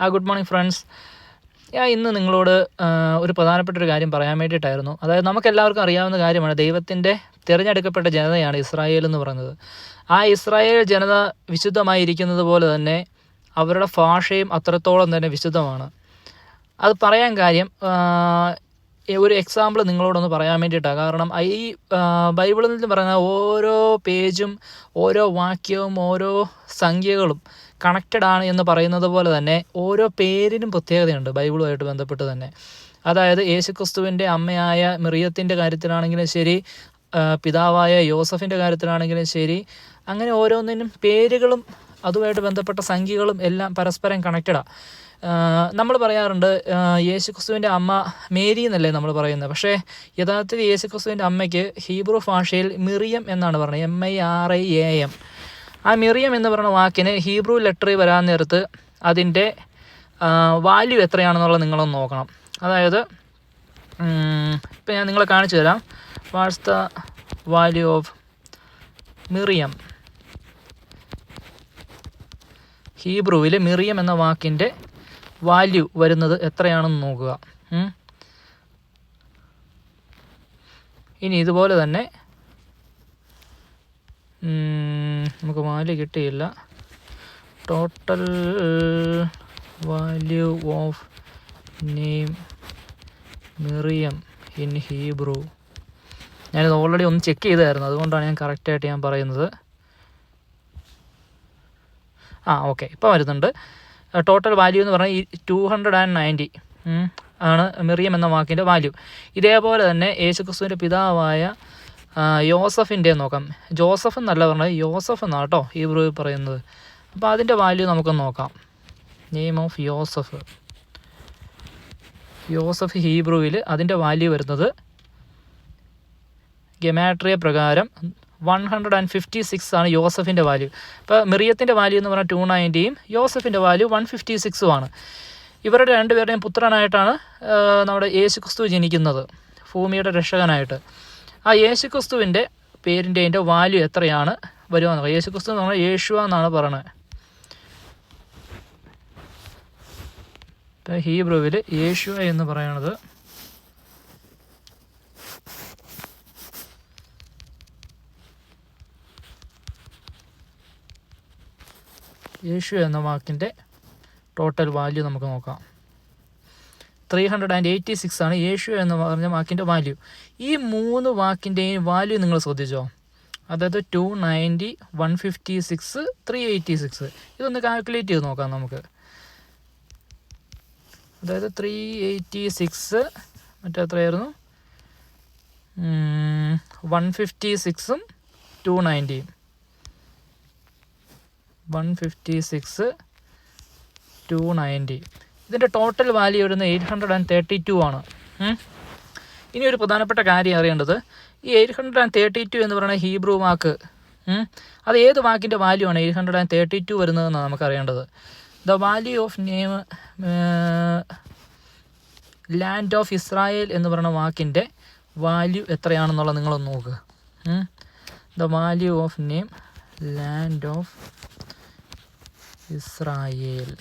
ആ good morning friends ഞാൻ ഇന്ന് നിങ്ങളോട് ഒരു പ്രധാനപ്പെട്ട ഒരു കാര്യം പറയാൻ വേണ്ടിയിട്ടായിരുന്നു. അതായത് നമുക്കെല്ലാവർക്കും അറിയാവുന്ന കാര്യമാണ് ദൈവത്തിന്റെ തിരഞ്ഞെടുക്കപ്പെട്ട ജനതയാണ് ഇസ്രായേൽ എന്ന് പറയുന്നത്. ആ ഇസ്രായേൽ ജനത വിശുദ്ധമായിരിക്കുന്നത് പോലെ തന്നെ അവരുടെ ഭാഷയും അത്രത്തോളം തന്നെ വിശുദ്ധമാണ്. അത് പറയാൻ കാര്യം ഒരു എക്സാമ്പിൾ നിങ്ങളോടൊന്ന് പറയാൻ വേണ്ടിയിട്ടാണ്. കാരണം ഈ ബൈബിളിൽ നിന്ന് പറയുന്ന ഓരോ പേജും ഓരോ വാക്യവും ഓരോ സംഖ്യകളും കണക്റ്റഡ് ആണ് എന്ന് പറയുന്നത് പോലെ തന്നെ ഓരോ പേരിനും പ്രത്യേകതയുണ്ട് ബൈബിളുമായിട്ട് ബന്ധപ്പെട്ട് തന്നെ. അതായത് യേശുക്രിസ്തുവിന്റെ അമ്മയായ മിറിയത്തിന്റെ കാര്യത്തിലാണെങ്കിലും ശരി പിതാവായ യോസഫിന്റെ കാര്യത്തിലാണെങ്കിലും ശരി അങ്ങനെ ഓരോന്നിനും പേരുകളും അതുമായിട്ട് ബന്ധപ്പെട്ട സംഖ്യകളും എല്ലാം പരസ്പരം കണക്റ്റഡാണ് നമ്മൾ പറയാറുണ്ട് യേശു യേശുക്രിസ്തുവിന്റെ അമ്മ മേരി എന്നല്ലേ നമ്മൾ പറയുന്നത്. പക്ഷേ യഥാർത്ഥത്തിൽ യേശുക്രിസ്തുവിന്റെ അമ്മയ്ക്ക് ഹീബ്രു ഭാഷയിൽ മിറിയം എന്നാണ് പറയുന്നത് M I R I A M ആ മിറിയം എന്ന് പറയുന്ന വാക്കിന് ഹീബ്രു ലെറ്ററി വരാൻ നേരത്ത് അതിന്റെ വാല്യൂ എത്രയാണെന്നുള്ളത് നിങ്ങളൊന്ന് നോക്കണം. അതായത് ഇപ്പം ഞാൻ നിങ്ങളെ കാണിച്ചു തരാം. What's the value of Miriam? ഹീബ്രുവിൽ Miriam എന്ന വാക്കിന്റെ വാല്യൂ വരുന്നത് എത്രയാണെന്ന് നോക്കുക. ഇനി ഇതുപോലെ തന്നെ നമുക്ക് വാല്യൂ കിട്ടിയില്ല. Total value of name Miriam in Hebrew ഞാനിത് ഓൾറെഡി ഒന്ന് ചെക്ക് ചെയ്തായിരുന്നു. അതുകൊണ്ടാണ് ഞാൻ കറക്റ്റായിട്ട് ഞാൻ പറയുന്നത്. ആ ഓക്കെ ഇപ്പോൾ വരുന്നുണ്ട്. ടോട്ടൽ വാല്യൂ എന്ന് പറഞ്ഞാൽ ടു ഹൺഡ്രഡ് ആൻഡ് നയന്റി ആണ് മെറിയം എന്ന വാക്കിന്റെ വാല്യൂ ഇതേപോലെ തന്നെ യേശുക്രിസ്തുവിന്റെ പിതാവായ യോസഫിന്റെ നോക്കാം. ജോസഫ് എന്നല്ല പറഞ്ഞത് യോസഫ് എന്നാണ് കേട്ടോ ഈ പറയുന്നത്. അപ്പോൾ അതിന്റെ വാല്യൂ നമുക്ക് നോക്കാം. നെയിം ഓഫ് യോസഫ്. യോസഫ് ഹീബ്രുവിൽ അതിന്റെ വാല്യൂ വരുന്നത് ഗെമാട്രിയ പ്രകാരം one hundred and fifty six ആണ് യോസഫിന്റെ വാല്യൂ. ഇപ്പോൾ മിറിയത്തിന്റെ വാല്യൂ എന്ന് പറഞ്ഞാൽ ടു നയന്റിയും യോസഫിന്റെ വാല്യൂ വൺ ഫിഫ്റ്റി സിക്സും ആണ്. ഇവരുടെ രണ്ടുപേരുടെയും പുത്രനായിട്ടാണ് നമ്മുടെ യേശുക്രിസ്തു ജനിക്കുന്നത് ഭൂമിയുടെ രക്ഷകനായിട്ട്. ആ യേശുക്രിസ്തുവിന്റെ പേരിന്റെ അതിന്റെ വാല്യൂ എത്രയാണ്? വരുമെന്ന് എന്ന് യേശുക്രിസ്തു എന്ന് പറഞ്ഞാൽ യേശുവ എന്നാണ് പറയുന്നത് ഹീബ്രുവിൽ യേശുവ എന്ന് പറയണത് യേശു എന്ന വാക്കിന്റെ ടോട്ടൽ വാല്യൂ നമുക്ക് നോക്കാം. Three hundred and eighty six ആണ് യേശു എന്ന് പറഞ്ഞ വാക്കിന്റെ വാല്യൂ ഈ മൂന്ന് വാക്കിന്റെയും വാല്യൂ നിങ്ങൾ ശ്രദ്ധിച്ചോ? അതായത് two ninety one fifty six three eighty six ഇതൊന്ന് കാൽക്കുലേറ്റ് ചെയ്ത് നോക്കാം നമുക്ക്. അതായത് ത്രീ എയ്റ്റി സിക്സ് മറ്റേ എത്രയായിരുന്നു വൺ ഫിഫ്റ്റി സിക്സും two നയന്റിയും one fifty six two ninety. ഇതിന്റെ ടോട്ടൽ വാല്യൂ വരുന്നത് eight hundred and thirty two ആണ്. ഇനി ഒരു പ്രധാനപ്പെട്ട കാര്യം അറിയേണ്ടത്. ഈ eight hundred and thirty two എന്ന് പറയുന്ന ഹീബ്രു വാക്ക് അത് ഏത് വാക്കിന്റെ വാല്യൂ ആണ് eight hundred and thirty two വരുന്നതെന്നാണ് നമുക്ക് അറിയേണ്ടത് the value of name land of Israel എന്ന് പറയുന്ന വാക്കിന്റെ വാല്യൂ എത്രയാണെന്നുള്ളത് നിങ്ങളൊന്ന് നോക്കുക the value of name land of Israel.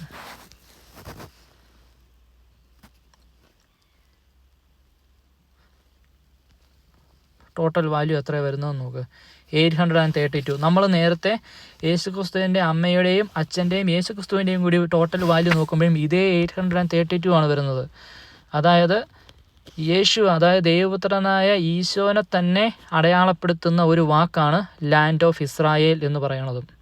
Total value എത്ര വരുന്നതെന്ന് നോക്ക്. Eight hundred and thirty two നമ്മൾ നേരത്തെ യേശുക്രിസ്തുവിന്റെ അമ്മയുടെയും അച്ഛന്റെയും യേശുക്രിസ്തുവിന്റെയും കൂടി ടോട്ടൽ വാല്യൂ നോക്കുമ്പോഴും ഇതേ eight hundred and thirty two ആണ് വരുന്നത്. അതായത് യേശു അതായത് ദൈവപുത്രനായ ഈശോനെ തന്നെ അടയാളപ്പെടുത്തുന്ന ഒരു വാക്കാണ് ലാൻഡ് ഓഫ് ഇസ്രായേൽ എന്ന് പറയണതും.